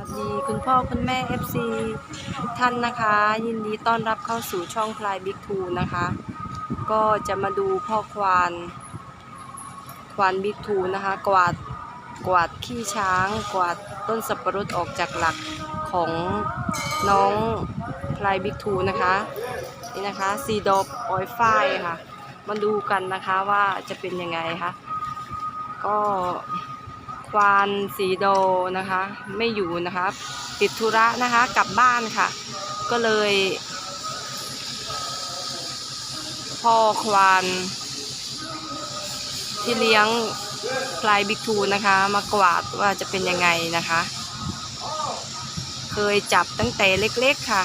สวัสดีคุณพ่อคุณแม่ FC ทุกท่านนะคะ ยินดีต้อนรับเข้าสู่ช่องพลายบิ๊กทูนะคะ ก็จะมาดูพ่อควาน ควานบิ๊กทูนะคะ กวาดกวาดขี้ช้าง กวาดต้นสับปะรดออกจากหลักของน้องพลายบิ๊กทูนะคะนี่นะคะซีดอบออยฝ้ายค่ะ มาดูกันนะคะว่าจะเป็นยังไงคะก็ ควานสีโดนะคะ ไม่อยู่นะคะ ติดธุระนะคะกลับบ้านค่ะ ก็เลย พ่อควานที่เลี้ยงพลายบิ๊กทูนะคะ มากวาดว่าจะเป็นยังไงนะคะ เคยจับตั้งแต่เล็กๆค่ะ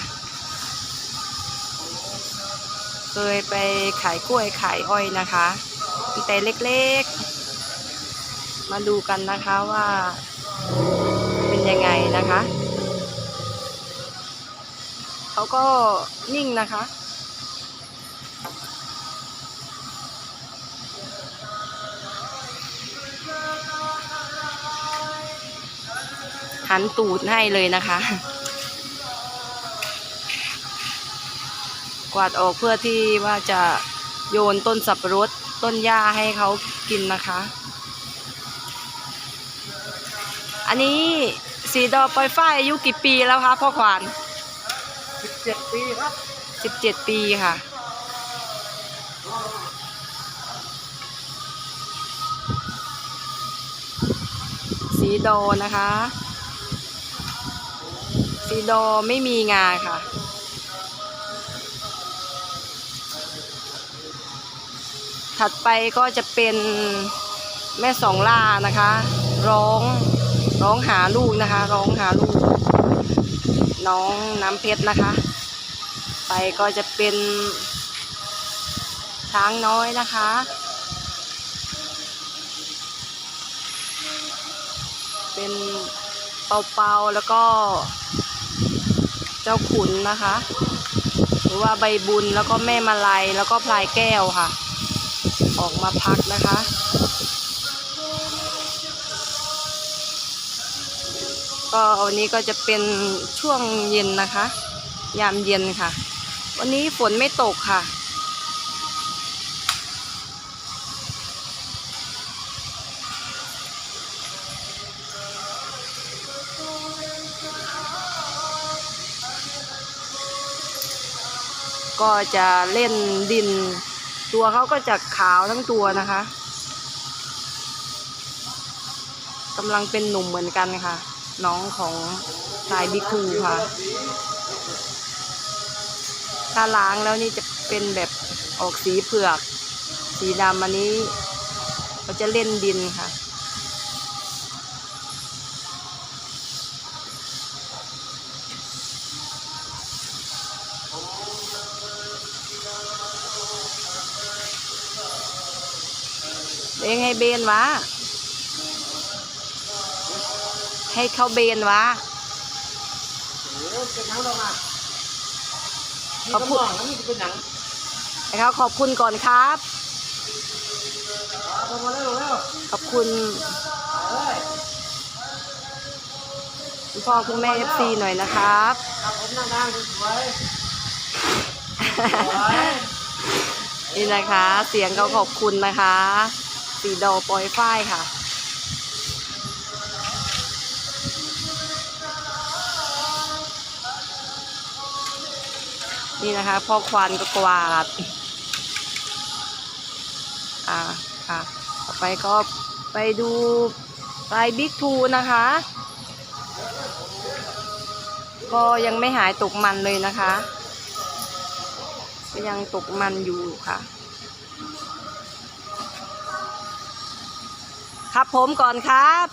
เคยไปขายกล้วยขายอ้อยนะคะ ตั้งแต่เล็กๆ มาดูกันนะคะว่าเป็นยังไงนะคะเขาก็นิ่งนะคะ หันตูดให้เลยนะคะ กวาดออกเพื่อที่ว่าจะโยนต้นสับปะรดต้นหญ้าให้เขากินนะคะ อันนี้สีดอปอยฝ้ายอายุกี่ปีแล้วคะพ่อขวาน17ปีครับสิบเจ็ดปีค่ะ สีโดนะคะ สีโดไม่มีงาค่ะถัดไปก็จะเป็นแม่สองล่านะคะ ร้อง ร้องหาลูกนะคะ ร้องหาลูก น้องน้ำเพชรนะคะ ไปก็จะเป็นช้างน้อยนะคะเป็นเปาเปาแล้วก็ เจ้าขุนนะคะ หรือว่าใบบุญแล้วก็แม่มาลัยแล้วก็พลายแก้วค่ะ ออกมาพักนะคะ ก็วันนี้ก็จะเป็นช่วงเย็นนะคะ ยามเย็นค่ะ วันนี้ฝนไม่ตกค่ะ ก็จะเล่นดิน ตัวเขาก็จะขาวทั้งตัวนะคะกำลังเป็นหนุ่มเหมือนกันค่ะ น้องของชายบิ๊กคูค่ะ ถ้าล้างแล้วนี่จะเป็นแบบออกสีเผือก สีดำอันนี้เขาจะเล่นดินค่ะเองให้เบนวะ ให้เขาเบนวะโอ้เป็นหนังเรามาเขาพูดนี่ก็มองแล้วนี่เป็นหนังให้เขาขอบคุณก่อนครับเอาเข้ามาแล้วแล้วขอบคุณเอ้ยคุณพ่อคุณแม่เอฟซีหน่อยนะครับครับผมนั่งนั่งสวยสวยนี่นะคะ เสียงเขาขอบคุณนะคะ สีดอปอยฝ้ายค่ะ นี่นะคะพ่อควานก็กวาด อ่าค่ะ ต่อไปก็ไปดูปลายบิ๊กทูนะคะ ก็ยังไม่หายตกมันเลยนะคะ ก็ยังตกมันอยู่ค่ะ ครับผมก่อนครับ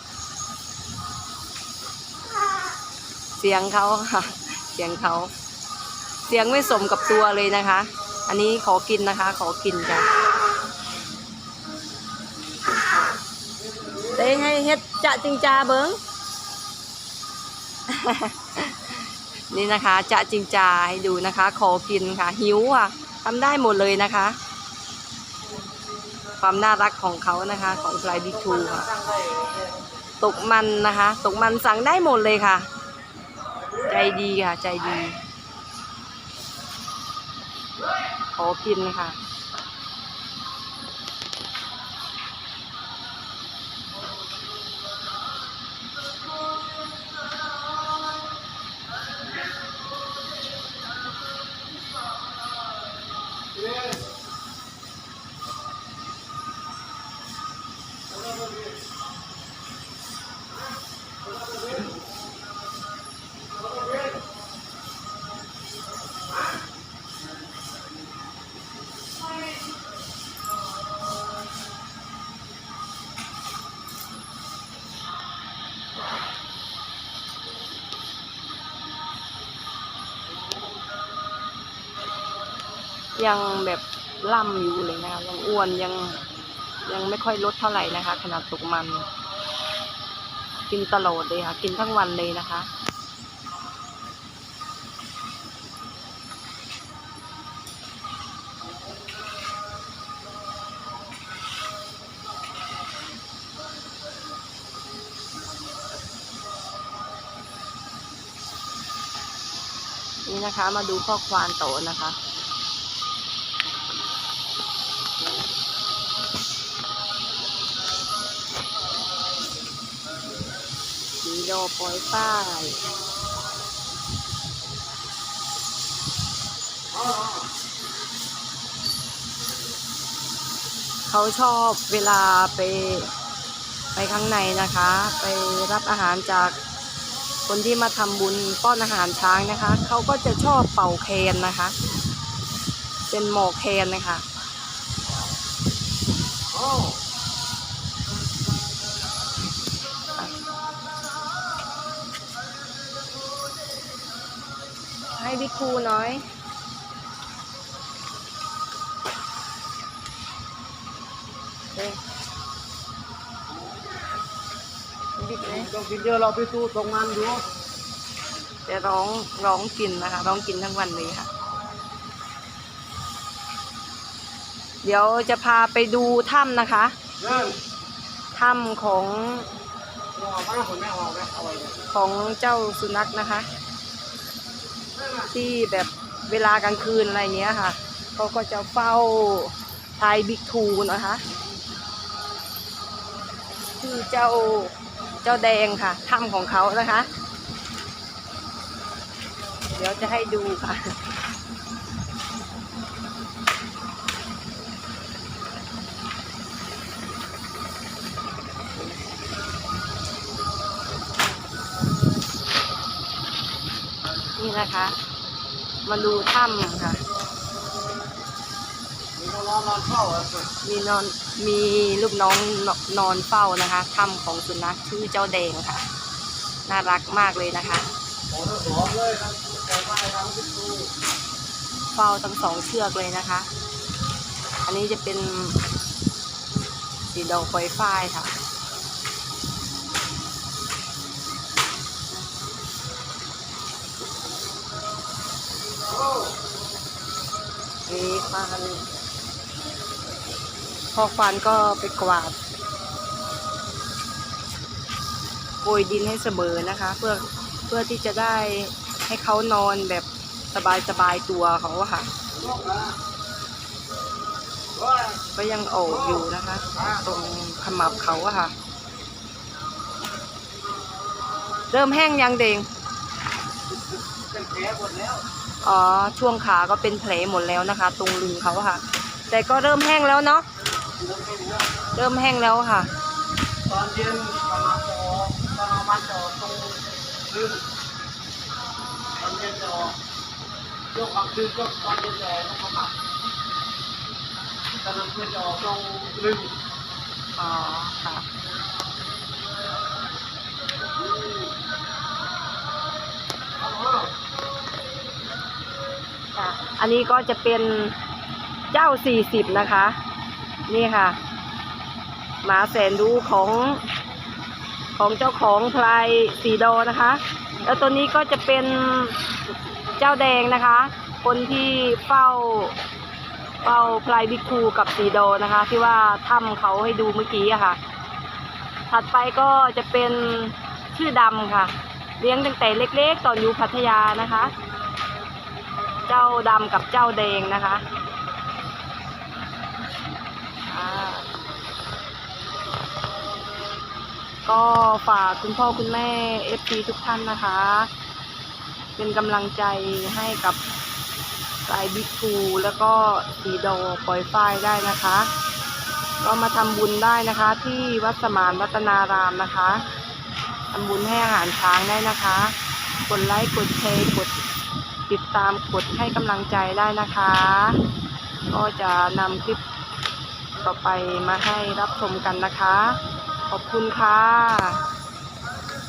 เสียงเขาค่ะ เสียงเขา เสียงไม่สมกับตัวเลยนะคะ อันนี้ขอกินนะคะ ขอกินจ้ะเต้ให้เฮ็ดจะจิงจาเบิงนี่นะคะจะจิงจาให้ดูนะคะ ขอกินค่ะ หิวค่ะทำได้หมดเลยนะคะ ความน่ารักของเขานะคะ ของฟลายบิ๊กทูค่ะตั้งได้ตกมันนะคะ ตกมันสั่งได้หมดเลยค่ะ ใจดีค่ะ ใจดี ขอกินค่ะ ยังแบบล่ำอยู่เลยนะคะยังอ้วนยังยังไม่ค่อยลดเท่าไหร่นะคะ ขนาดตกมัน กินตลอดเลยค่ะ กินทั้งวันเลยนะคะนี่นะคะ มาดูข้อควานโตนะคะ สีโดโปรยป้ายเขาชอบเวลาไปไปข้างในนะคะ ไปรับอาหารจากคนที่มาทำบุญป้อนอาหารช้างนะคะ เขาก็จะชอบเป่าแคนนะคะ เป็นหมอกแคนนะคะ ให้บิ๊กคูน้อยเฮ้ยบิ๊กเลยต้องกินเยอะเราไปสู้ตรงนั้นดูจะร้องร้องกินนะคะ ร้องกินทั้งวันเลยค่ะ เดี๋ยวจะพาไปดูถ้ำนะคะเริ่มถ้ำของหัวมากคนไม่ออกนะเอาไว้เลยของเจ้าสุนัขนะคะ ที่แบบเวลากลางคืนอะไรเงี้ยค่ะเขาก็จะเฝ้าทายบิ๊กทูนะคะคือเจ้าเจ้าแดงค่ะถ้ำของเขานะคะ เดี๋ยวจะให้ดูค่ะนี่นะคะ มาดูถ้ำค่ะมีนอนอนเข้าอะ มีนอนมีลูกน้องนอนเฝ้านะคะถ้ำของสุนัขชื่อเจ้าแดงค่ะ น่ารักมากเลยนะคะ เฝ้าทั้งสองเชือกเลยนะคะ อันนี้จะเป็นสีดอกไฟฝ้ายค่ะ มีควานพอควานก็ไปกวาดโกยดินให้เสมอนะคะ เพื่อเพื่อที่จะได้ให้เขานอนแบบสบายสบายตัวเขาค่ะ ก็ยังโอบอยู่นะคะ ตรงขมับเขาอะค่ะ เริ่มแห้งยังเดงเป็นแผลหมดแล้ว อ๋อช่วงขาก็เป็นแผลหมดแล้วนะคะ ตรงลึงเขาค่ะ แต่ก็เริ่มแห้งแล้วเนาะเริ่มแห้งแล้วค่ะ ตอนเย็นประมาณจอตอนเอามาจอตรงลืมตอนเย็นจอยกความคืนก็ตอนเย็นจอต้องมาหมักตอนนั้นเพื่อจอตรงลืมอ๋อค่ะ อันนี้ก็จะเป็นเจ้าสี่สิบนะคะ นี่ค่ะ หมาแสนรู้ของของเจ้าของพลายสีโดนะคะ แล้วตัวนี้ก็จะเป็นเจ้าแดงนะคะ คนที่เฝ้าเฝ้าพลายบิ๊กทูกับสีโดนะคะ ที่ว่าถ้ำเขาให้ดูเมื่อกี้อะค่ะ ถัดไปก็จะเป็นชื่อดำค่ะ เลี้ยงตั้งแต่เล็กๆ ตอนอยู่พัทยานะคะ เจ้าดำกับเจ้าแดงนะคะก็ฝากคุณพ่อคุณแม่เอฟซีทุกท่านนะคะ เป็นกำลังใจให้กับสายบิ๊กทูแล้วก็สีโดปล่อยฝ้ายได้นะคะ ก็มาทำบุญได้นะคะ ที่วัดสมานรัตนารามนะคะทำบุญให้อาหารช้างได้นะคะ กดไลค์กดแชร์กด ติดตามกดให้กำลังใจได้นะคะ ก็จะนำคลิปต่อไปมาให้รับชมกันนะคะ ขอบคุณค่ะ